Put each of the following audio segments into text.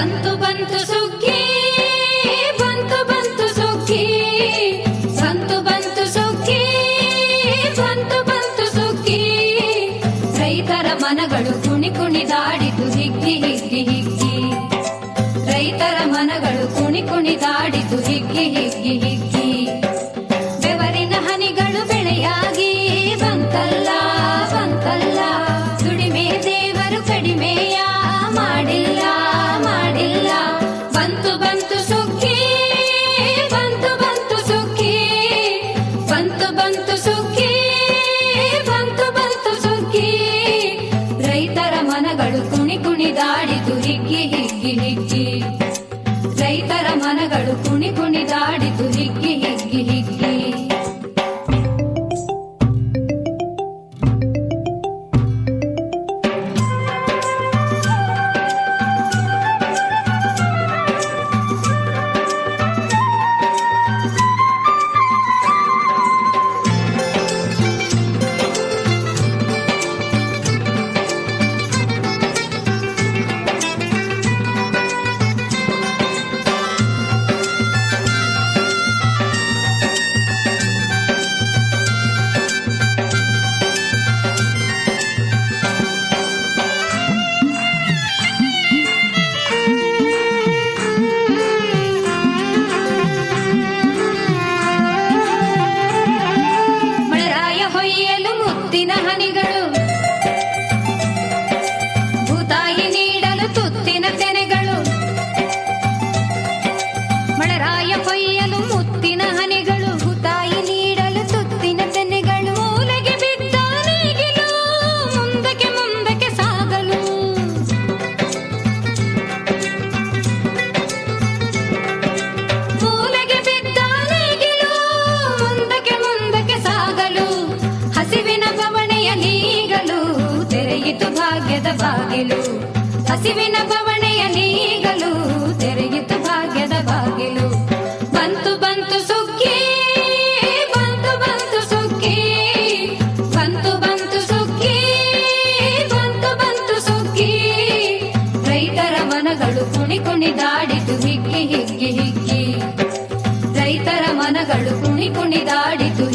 ಬಂತು ಬಂತು ಸುಗ್ಗಿ, ಬಂತು ಬಂತು ಸುಗ್ಗಿ. ಬಂತು ಬಂತು ಸುಗ್ಗಿ, ಬಂತು ಬಂತು ಸುಗ್ಗಿ. ರೈತರ ಮನಗಳು ಕುಣಿ ಕುಣಿದಾಡಿತು ಹಿಗ್ಗಿ ಹಿಗ್ಗಿ ಹಿಗ್ಗಿ. ರೈತರ ಮನಗಳು ಕುಣಿ ಕುಣಿದಾಡಿತು ಹಿಗ್ಗಿ ಹಿಗ್ಗಿ ಹಿಗ್ಗಿ. ಬಂತು ಸುಗ್ಗಿ ಬಂತು ಬಂತು ಸುಗ್ಗಿ ರೈತರ ಮನಗಳು ಕುಣಿ ಕುಣಿದಾಡಿತು ಹಿಗ್ಗಿ ಹಿಗ್ಗಿ ಹಿಗ್ಗಿ. ರೈತರ ಮನಗಳು ಕುಣಿ ಕುಣಿದಾಡಿತು ಹಿಗ್ಗಿ Imagínate. ಭಾಗ್ಯದ ಬಾಗಿಲು. ಹಸಿವಿನ ಬವಣೆಯ ನೀಗಲು ತೆರೆಯಿತು ಭಾಗ್ಯದ ಬಾಗಿಲು. ಬಂತು ಬಂತು ಸುಗ್ಗಿ ಬಂತು ಬಂತು ಸುಗ್ಗಿ ಬಂತು ಬಂತು ಸುಗ್ಗಿ ಬಂತು ಬಂತು ಸುಗ್ಗಿ ರೈತರ ಮನಗಳು ಕುಣಿ ಕುಣಿದಾಡಿತು ಹಿಗ್ಗಿ ಹಿಗ್ಗಿ ಹಿಗ್ಗಿ. ರೈತರ ಮನಗಳು ಕುಣಿ ಕುಣಿದಾಡಿತು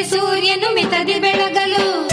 ಸೂರ್ಯನು ಮಿತದಿ ಬೆಳಗಲು.